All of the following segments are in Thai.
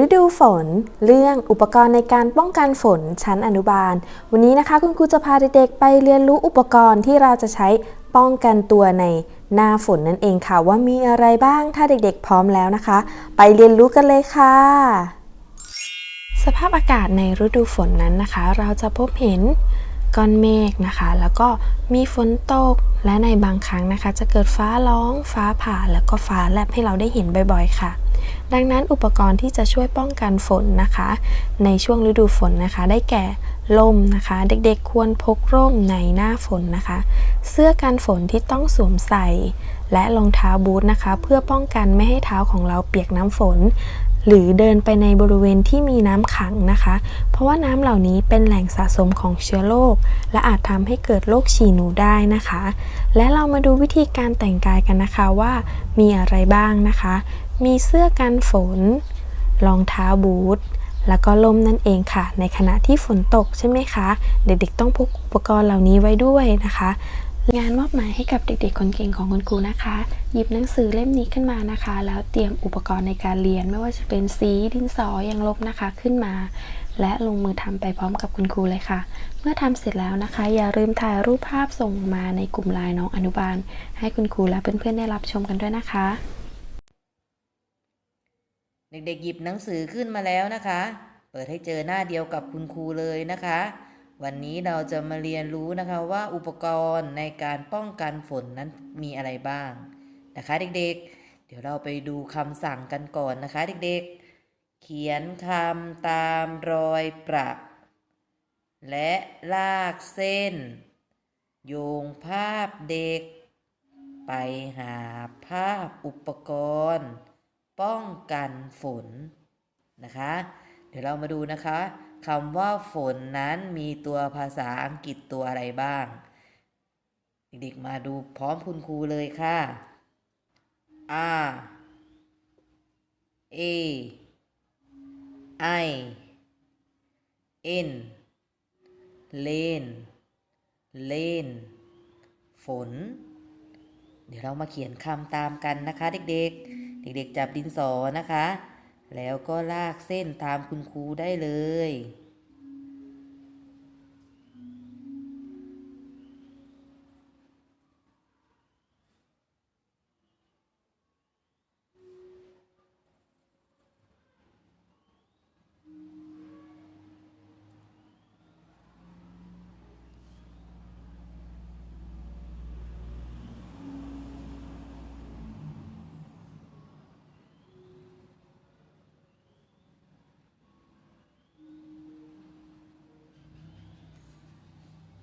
ฤดูฝน เรื่องอุปกรณ์ในการป้องกันฝนชั้นอนุบาล วันนี้นะคะคุณครูจะพาเด็กๆไปเรียนรู้อุปกรณ์ที่เราจะใช้ป้องกันตัวในหน้าฝนนั่นเองค่ะ ว่ามีอะไรบ้างถ้าเด็กๆพร้อมแล้วนะคะ ไปเรียนรู้กันเลยค่ะ สภาพอากาศในฤดูฝนนั้นนะคะ เราจะพบเห็นก้อนเมฆนะคะ แล้วก็มีฝนตกและในบางครั้งนะคะ จะเกิดฟ้าร้องฟ้าผ่าแล้วก็ฟ้าแลบให้เราได้เห็นบ่อย ๆ ค่ะ ดังนั้นอุปกรณ์ที่จะช่วยป้องกันฝนนะคะ ในช่วงฤดูฝนนะคะ ได้แก่ร่มนะคะ เด็กๆควรพกร่มในหน้าฝนนะคะ เสื้อกันฝนที่ต้องสวมใส่ และรองเท้าบูทนะคะ เพื่อป้องกันไม่ให้เท้าของเราเปียกน้ำฝน หรือเดินไปในบริเวณที่มีน้ำขังนะคะ เพราะว่าน้ำเหล่านี้เป็นแหล่งสะสมของเชื้อโรคและอาจทำให้เกิดโรคฉี่หนูได้นะคะ และเรามาดูวิธีการแต่งกายกันนะคะว่ามีอะไรบ้างนะคะ มีเสื้อกันฝน รองเท้าบูท แล้วก็ล่มนั่นเองค่ะ ในขณะที่ฝนตกใช่ไหมคะ เด็กๆต้องพกอุปกรณ์เหล่านี้ไว้ด้วยนะคะ งานมอบหมายให้กับเด็กๆคนเก่งของคุณครูนะคะ หยิบหนังสือเล่มนี้ขึ้นมานะคะ แล้วเตรียมอุปกรณ์ในการเรียน ไม่ว่าจะเป็นสีดินสอยางลบนะคะขึ้นมาและลงมือทำไปพร้อมกับคุณครูเลยค่ะ เมื่อทำเสร็จแล้วนะคะ อย่าลืมถ่ายรูปภาพส่งมาในกลุ่มไลน์น้องอนุบาล ให้คุณครูและเพื่อนๆได้รับชมกันด้วยนะคะ เด็กๆหยิบหนังสือขึ้นมาแล้วนะคะ เปิดให้เจอหน้าเดียวกับคุณครูเลยนะคะ วันนี้เราจะมาเรียนรู้นะคะว่าอุปกรณ์ในการป้องกันฝนนั้นมีอะไรบ้างนะคะเด็กๆ เดี๋ยวเราไปดูคำสั่งกันก่อนนะคะ เด็กๆ เขียนคำตามรอยประและลากเส้น โยงภาพเด็ก ไปหาภาพอุปกรณ์ ป้องกันฝนนะคะ เดี๋ยวเรามาดูนะคะคำว่าฝนนั้นมีตัวภาษาอังกฤษตัวอะไรบ้าง เด็กๆมาดูพร้อมคุณครูเลยค่ะ R A I N เลน เลน ฝน เดี๋ยวเรามาเขียนคำตามกันนะคะเด็กๆ เด็กๆจับดินสอนะคะ แล้วก็ลากเส้นตามคุณครูได้เลย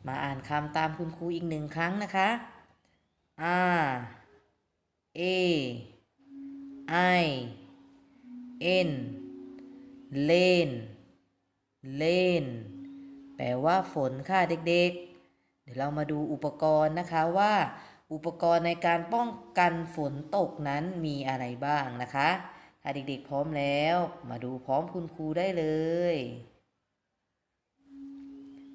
มาอ่านคำตามคุณครูอีกหนึ่งครั้งนะคะ R A I N เลนเลนแปลว่าฝนค่ะเด็กๆ เดี๋ยวเรามาดูอุปกรณ์นะคะว่า อุปกรณ์ในการป้องกันฝนตกนั้นมีอะไรบ้างนะคะ ถ้าเด็กๆพร้อมแล้ว มาดูพร้อมคุณครูได้เลย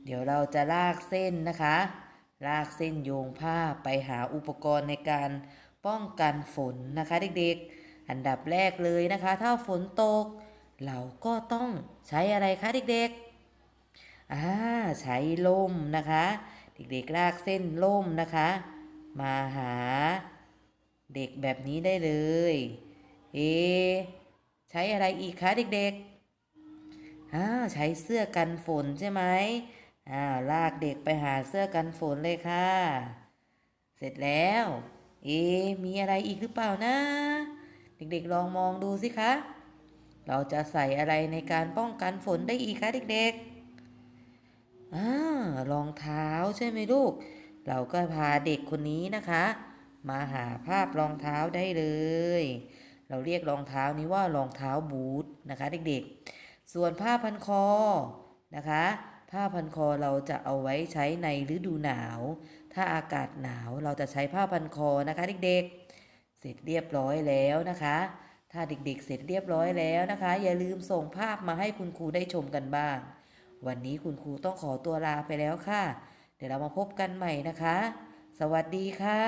เดี๋ยวเราจะลากเส้นนะคะ ลากเส้นโยงผ้าไปหาอุปกรณ์ในการป้องกันฝนนะคะเด็กๆ อันดับแรกเลยนะคะ ถ้าฝนตก เราก็ต้องใช้อะไรคะเด็กๆอ่าใช้ล่มนะคะ เด็กๆลากเส้นล่มนะคะ มาหาเด็กแบบนี้ได้เลย เอ ใช้อะไรอีกคะเด็กๆอ่าใช้เสื้อกันฝนใช่ไหม อ่าวลากเด็กไปหาเสื้อกันฝนเลยค่ะ เสร็จแล้ว เอะมีอะไรอีกหรือเปล่านะ เด็กๆลองมองดูสิคะ เราจะใส่อะไรในการป้องกันฝนได้อีกคะเด็กๆอ่ารองเท้าใช่ไหมลูก เราก็พาเด็กคนนี้นะคะ มาหาภาพรองเท้าได้เลย เราเรียกรองเท้านี้ว่ารองเท้าบูทนะคะ เด็กๆ ส่วนผ้าพันคอนะคะ ผ้าพันคอเราจะเอาไว้ใช้ในฤดูหนาว ถ้าอากาศหนาวเราจะใช้ผ้าพันคอนะคะเด็กๆ เสร็จเรียบร้อยแล้วนะคะ ถ้าเด็กๆ เสร็จเรียบร้อยแล้วนะคะ อย่าลืมส่งภาพมาให้คุณครูได้ชมกันบ้าง วันนี้คุณครูต้องขอตัวลาไปแล้วค่ะ เดี๋ยวเรามาพบกันใหม่นะคะ สวัสดีค่ะ